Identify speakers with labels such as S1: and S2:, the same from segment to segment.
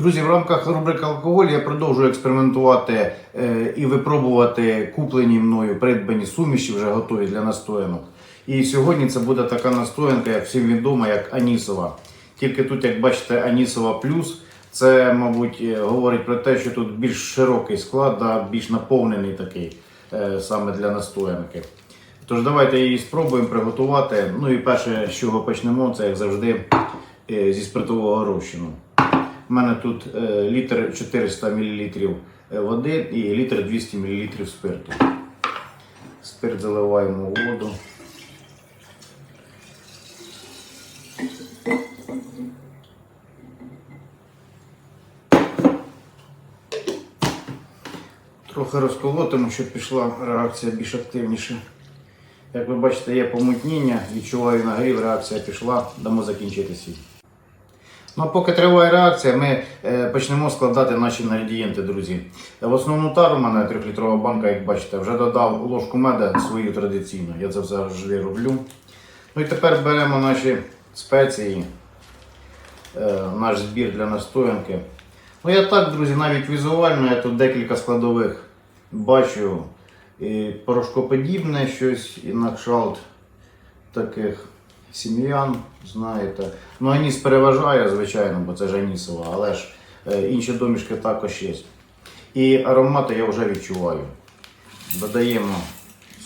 S1: Друзі, в рамках рубрики алкоголь я продовжую експериментувати е, і випробувати куплені мною придбані суміші, вже готові для настоянок. І сьогодні це буде така настоянка, як всім відома, як Анісова. Тільки тут, як бачите, Анісова плюс. Це, мабуть, е, говорить про те, що тут більш широкий склад, да, більш наповнений такий е, саме для настоянки. Тож давайте її спробуємо приготувати. Ну і перше, з чого почнемо, це як завжди зі спиртового розчину. У мене тут е, літр 400 мл води і літр 200 мл спирту. Спирт заливаємо у воду. Трохи розколотимо, щоб пішла реакція більш активніше. Як ви бачите, є помутніння, відчуваю нагрів, реакція пішла, дамо закінчити світ. Ну, поки триває реакція, ми е, почнемо складати наші інгредієнти, друзі. В основну тару у мене 3-літрова банка, як бачите, вже додав ложку меда свою традиційну. Я це завжди роблю. Ну і тепер беремо наші спеції, е, наш збір для настоянки. Ну я так, друзі, навіть візуально я тут декілька складових бачу. Порошкоподібне щось, і на кшалт таких сім'ян, знаєте. Ну, аніс переважає, звичайно, бо це ж анісова, але ж е, інші домішки також є. І аромати я вже відчуваю. Додаємо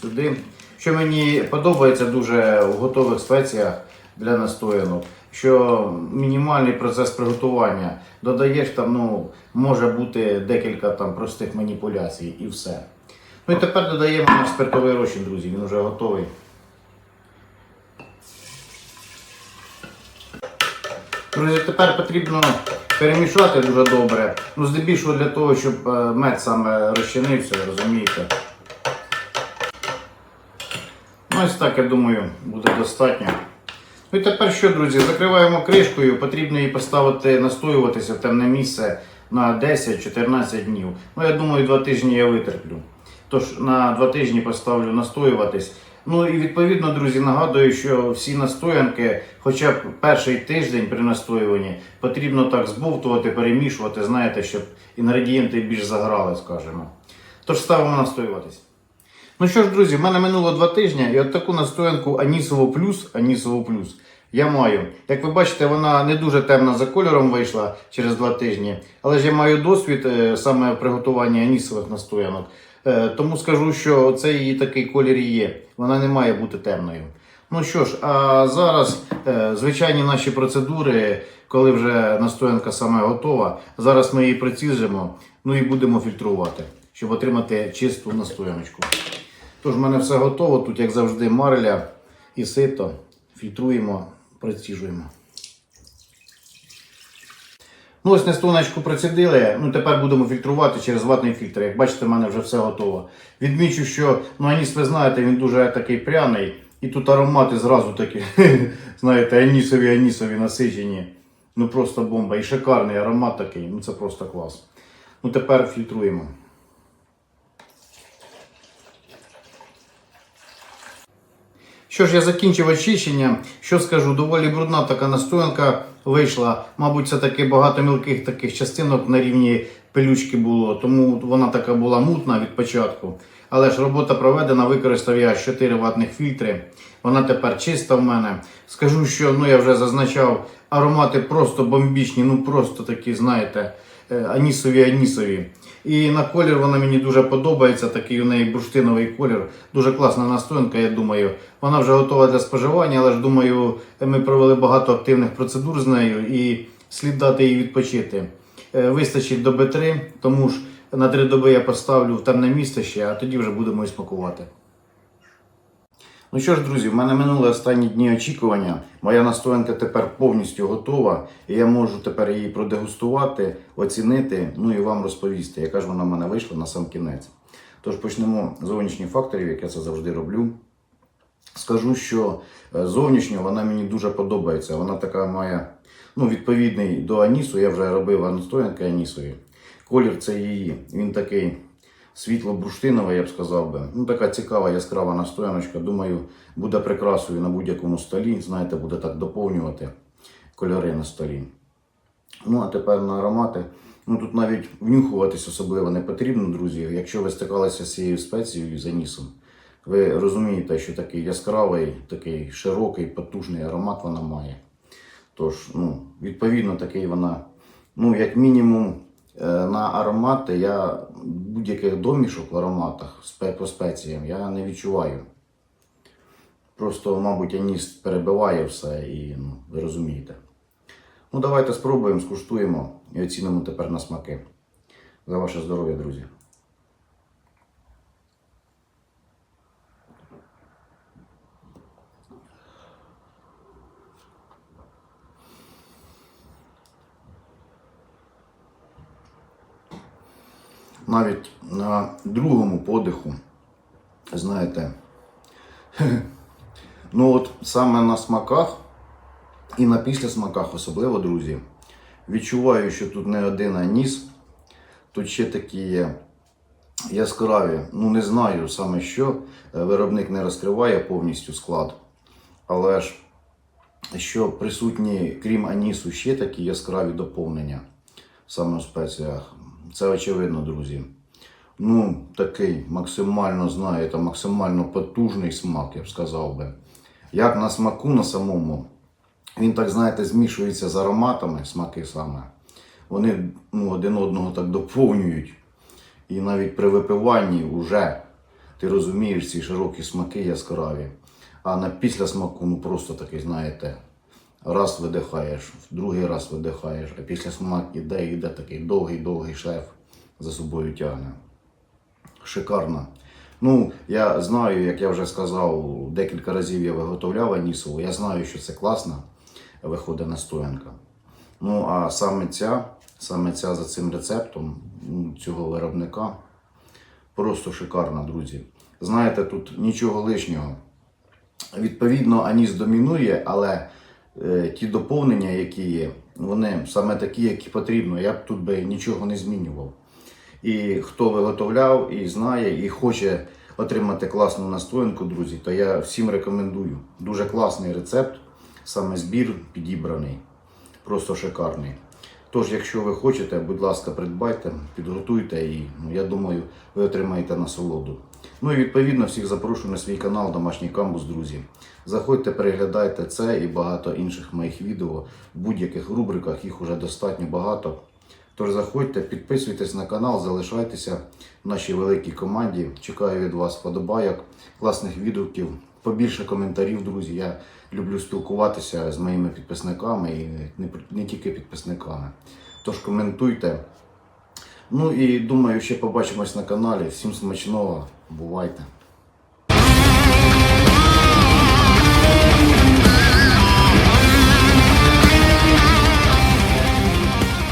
S1: сюди. Що мені подобається дуже в готових спеціях для настоянок, що мінімальний процес приготування. Додаєш там, ну, може бути декілька там простих маніпуляцій і все. Ну і тепер додаємо спиртовий розчин, друзі, він вже готовий. Друзі, тепер потрібно перемішати дуже добре. Ну, здебільшого для того, щоб е, мед саме розчинився, розумієте. Ну, ось так, я думаю, буде достатньо. Ну і тепер що, друзі, закриваємо кришкою, потрібно її поставити настоюватися в темне місце на 10-14 днів. Ну, я думаю, 2 тижні я витерплю. Тож на 2 тижні поставлю настоюватись. Ну і відповідно, друзі, нагадую, що всі настоянки, хоча б перший тиждень при настоюванні, потрібно так збовтувати, перемішувати, знаєте, щоб інгредієнти більш заграли, скажімо. Тож ставимо настоюватись. Ну що ж, друзі, в мене минуло два тижні, і от таку настоянку Анісово плюс, Анісово плюс я маю. Як ви бачите, вона не дуже темна за кольором вийшла через два тижні, але ж я маю досвід е, саме в приготуванні анісових настоянок. Е, Тому скажу, що це її такий колір і є. Вона не має бути темною. Ну що ж, а зараз е, звичайні наші процедури, коли вже настоянка саме готова. Зараз ми її приціжимо, ну і будемо фільтрувати, щоб отримати чисту настояночку. Тож в мене все готово. Тут, як завжди, марля і сито. Фільтруємо, приціжуємо. Ну, ось настояночку процідили. Ну, тепер будемо фільтрувати через ватний фільтр. Як бачите, в мене вже все готово. Відмічу, що ну, аніс, ви знаєте, він дуже такий пряний. І тут аромати зразу такі, знаєте, анісові, анісові насичені. Ну просто бомба. І шикарний аромат такий. Ну це просто клас. Ну тепер фільтруємо. Що ж, я закінчив очищення. Що скажу, доволі брудна така настоянка вийшла. Мабуть, це таки багато мілких таких частинок на рівні пилючки було, тому вона така була мутна від початку. Але ж робота проведена, використав я 4 ватних фільтри. Вона тепер чиста в мене. Скажу, що ну я вже зазначав, аромати просто бомбічні, ну просто такі, знаєте, е, анісові анісові. І на колір вона мені дуже подобається. Такий у неї бурштиновий колір. Дуже класна настоянка, я думаю. Вона вже готова для споживання, але ж думаю, ми провели багато активних процедур з нею і слід дати їй відпочити. Е, Вистачить доби 3, тому ж на 3 доби я поставлю в темне місце ще, а тоді вже будемо і смакувати. Ну що ж, друзі, в мене минули останні дні очікування. Моя настоянка тепер повністю готова, і я можу тепер її продегустувати, оцінити, ну і вам розповісти, яка ж вона в мене вийшла на сам кінець. Тож почнемо з зовнішніх факторів, як я це завжди роблю. Скажу, що е, зовнішньо вона мені дуже подобається. Вона така має ну, відповідний до Анісу. Я вже робив настоянки Анісові. Колір це її. Він такий світло-бурштиновий, я б сказав би. Ну, така цікава, яскрава настояночка. Думаю, буде прикрасою на будь-якому столі. Знаєте, буде так доповнювати кольори на столі. Ну, а тепер на аромати. Ну тут навіть внюхуватись особливо не потрібно, друзі. Якщо ви стикалися з цією спецією з анісом, ви розумієте, що такий яскравий, такий широкий, потужний аромат вона має. Тож, ну, відповідно, такий вона, ну, як мінімум, е, на аромати я будь-яких домішок в ароматах по спеціям я не відчуваю. Просто, мабуть, аніс перебиває все і ну, ви розумієте. Ну, давайте спробуємо, скуштуємо і оцінимо тепер на смаки. За ваше здоров'я, друзі. Навіть на другому подиху, знаєте, ну от саме на смаках і на післясмаках, особливо, друзі, відчуваю, що тут не один аніс, тут ще такі є яскраві. Ну, не знаю саме що. е, Виробник не розкриває повністю склад. Але ж що присутні, крім анісу, ще такі яскраві доповнення саме в спеціях. Це очевидно, друзі. Ну, такий максимально, знаєте, максимально потужний смак, я б сказав би. Як на смаку на самому, він так, знаєте, змішується з ароматами, смаки саме. Вони ну, один одного так доповнюють. І навіть при випиванні вже ти розумієш ці широкі смаки яскраві. А на після смаку, ну просто такий, знаєте, раз видихаєш, другий раз видихаєш, а після смак іде, іде такий довгий-довгий шеф за собою тягне. Шикарно. Ну, я знаю, як я вже сказав, декілька разів я виготовляв анісову. Я знаю, що це класна виходить настоянка. Ну, а саме ця, саме ця за цим рецептом ну, цього виробника просто шикарна, друзі. Знаєте, тут нічого лишнього. Відповідно, аніс домінує, але ті доповнення, які є, вони саме такі, які потрібно. Я б тут би нічого не змінював. І хто виготовляв і знає, і хоче отримати класну настоянку, друзі, то я всім рекомендую. Дуже класний рецепт, саме збір підібраний, просто шикарний. Тож, якщо ви хочете, будь ласка, придбайте, підготуйте і ну, я думаю, ви отримаєте насолоду. Ну і відповідно всіх запрошую на свій канал Домашній камбус, друзі. Заходьте, переглядайте це і багато інших моїх відео в будь-яких рубриках, їх уже достатньо багато. Тож заходьте, підписуйтесь на канал, залишайтеся в нашій великій команді. Чекаю від вас вподобайок, класних відгуків, побільше коментарів, друзі. Я люблю спілкуватися з моїми підписниками і не тільки підписниками. Тож коментуйте. Ну і думаю, ще побачимось на каналі. Всім смачного, бувайте!